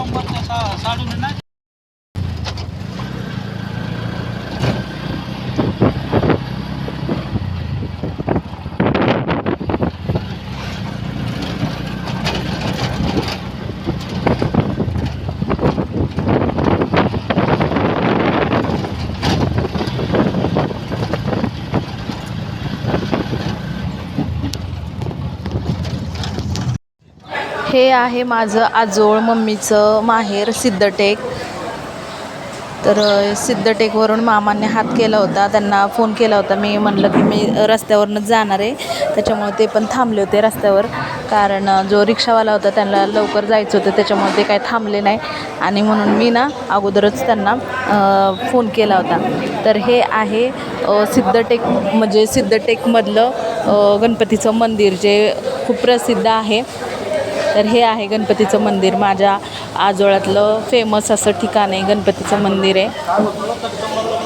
दोन नंबरच्या सा साडून नाही हे आहे माझं आजोळ मम्मीचं माहेर सिद्धटेक. तर सिद्धटेकवरून मामाने हात केला होता त्यांना फोन केला होता. मी म्हणलं की मी रस्त्यावरूनच जाणार आहे. त्याच्यामुळे ते पण थांबले होते रस्त्यावर. कारण जो रिक्षावाला होता त्यांना लवकर जायचं होतं त्याच्यामुळे ते काय थांबले नाही. आणि म्हणून मी ना अगोदरच त्यांना फोन केला होता. तर हे आहे सिद्धटेक म्हणजे सिद्धटेकमधलं गणपतीचं मंदिर जे खूप प्रसिद्ध आहे. तर हे आहे गणपतीचं मंदिर. माझ्या आजोळ्यातलं फेमस असं ठिकाण आहे गणपतीचं मंदिर आहे.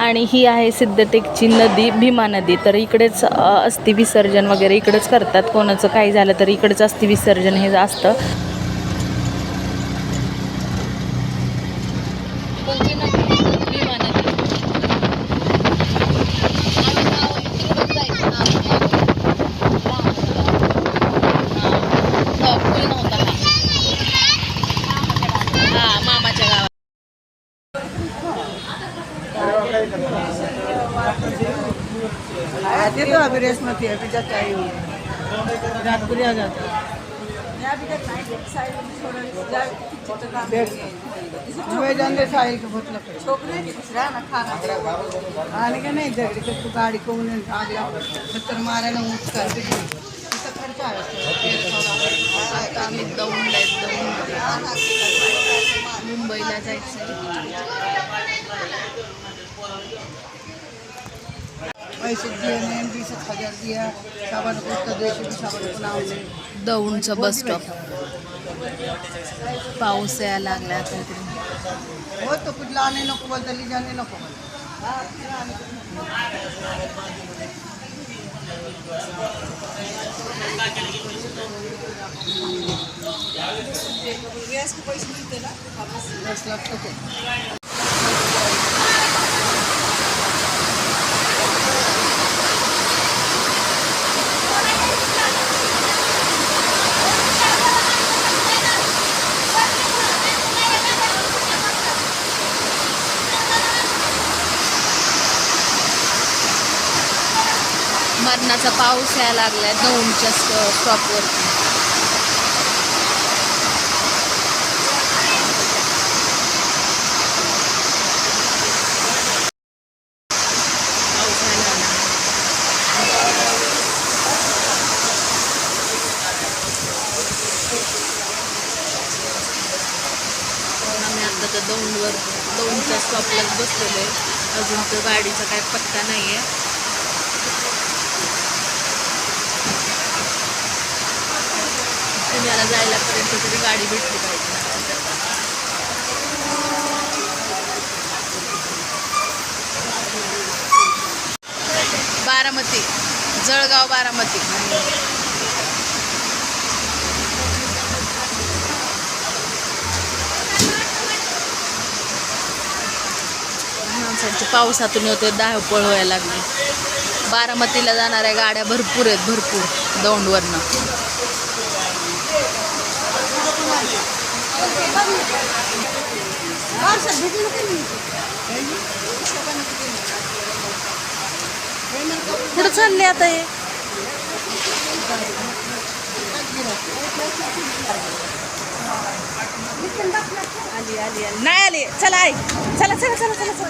आणि ही आहे सिद्धटेकची नदी भीमा नदी. तर इकडेच अस्थि विसर्जन वगैरे इकडेच करतात. कोणाचं काही झालं तर इकडेच अस्थि विसर्जन हे असतं. आते तो अभी रेस में थी अभी जस्ट आई हुई है आ जाता है हमें जानते साहिल के बहुत लगे आने का नहीं तो गाड़ी को उन्हें आ गया चक्कर मारे ना ऊँच कर के इसका खर्चा है आता आम्ही दौंड आहेत दौंडमध्ये. मुंबईला जायचं दौंडचं बस स्टॉप। पाऊस तो कुठला आणि नको बदलली जाने नको गॅस दस लाख तो पाऊस यायला लागलाय. दौंडच्या स्टॉपवरती uh, पाऊस आता तर दौंडवर स्टॉपलाच बसलेलो आहे. अजून तर गाडीचा काय पत्ता नाही आहे पुण्याला जायला पर्यंत तरी गाडी भेटली पाहिजे. बारामती जळगाव बारामती. माणसांची पावसातून होते धावपळ व्हायला लागली. बारामतीला जाणाऱ्या गाड्या भरपूर आहेत भरपूर. दौंडवरनं. कुठं चालले आता हे? आली आली आली. नाही आली. चला आई. चला चला चला चला चला.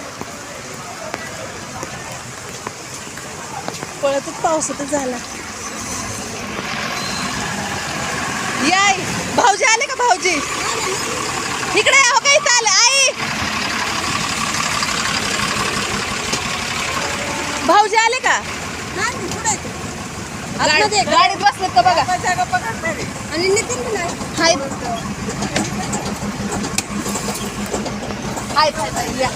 पळतच पावसातच झाला. याय भाऊजी आले का भाऊजी? इकडे हो का इथं आले? आई! भाऊजी आले का? गाडीत बसलेत का बघा. आणि नितीन पण आहे. हाय. हाय हाय हाय या.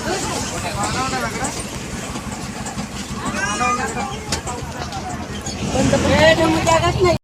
जागाच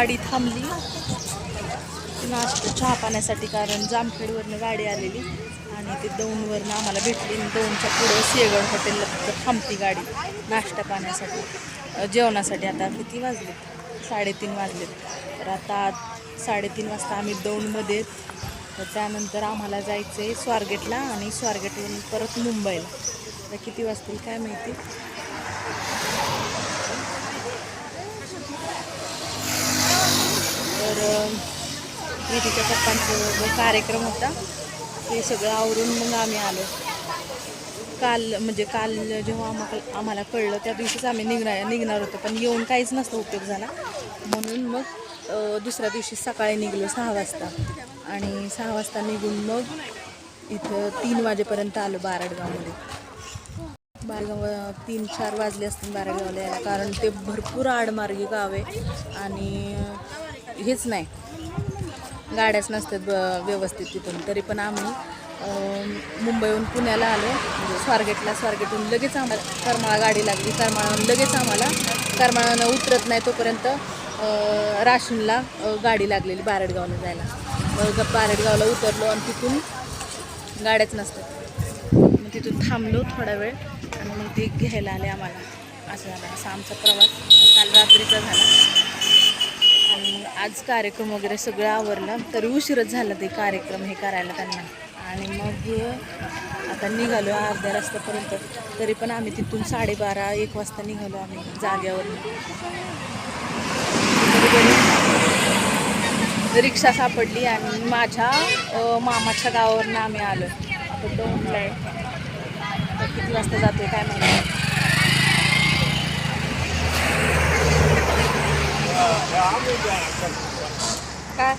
गाडी थांबली. नाश्ता चहा पाण्यासाठी कारण जामखेडवरनं गाडी आलेली. आणि ते दौंडवरनं आम्हाला भेटली. आणि दौंडच्या पुढं सिंहगड हॉटेलला थांबती गाडी नाश्ता पाण्यासाठी. जेवणासाठी आता किती वाजलेत साडेतीन वाजलेत तर आता साडेतीन वाजता आम्ही दौंडमध्ये तर त्यानंतर आम्हाला जायचं आहे स्वारगेटला आणि स्वारगेटवरून परत मुंबईला. तर किती वाजतील काय माहिती? तर दीदीच्या जो कार्यक्रम होता ते सगळं आवरून मग आम्ही आलो. काल म्हणजे काल जेव्हा आम्हाला आम्हाला कळलं त्या दिवशीच आम्ही निघणार निघणार होतो. पण येऊन काहीच नसतं उपयोग झाला. म्हणून मग दुसऱ्या दिवशी सकाळी निघलो सहा वाजता. आणि सहा वाजता निघून मग इथं तीन वाजेपर्यंत आलो बारडगावमध्ये. बारगाव तीन चार वाजले असतील बारागावला यायला. कारण ते भरपूर आडमार्गी गाव आहे. आणि हेच नाही. गाड्याच नसतात ब- व्यवस्थित तिथून. तरी पण आम्ही मुंबईहून पुण्याला आलो. म्हणजे स्वारगेटला स्वारगेटहून लगेच आम्हाला करमाळा गाडी लागली. करमाळाहून लगेच आम्हाला करमाळानं उतरत नाही तोपर्यंत राशनला राशीनला गाडी लागलेली बारडगावला जायला. मग बारडगावला उतरलो आणि तिथून गाड्याच नसतात. मग तिथून थांबलो थोडा वेळ आणि मग ते घ्यायला आले आम्हाला. असं झालं. असा आमचा प्रवास काल रात्रीचा झाला. आज कार्यक्रम वगैरे सगळं आवरलं तरी उशीरच झाला ते कार्यक्रम हे करायला त्यांना. आणि मग आता निघालो अर्ध्या रस्त्यापर्यंत तरी पण आम्ही तिथून साडेबारा एक वाजता निघालो आम्ही जाग्यावर रिक्षा सापडली आणि माझ्या मामाच्या गावावरनं आम्ही आलो. आता दोनला आहे आता किती वाजता जाते काय माहिती. काय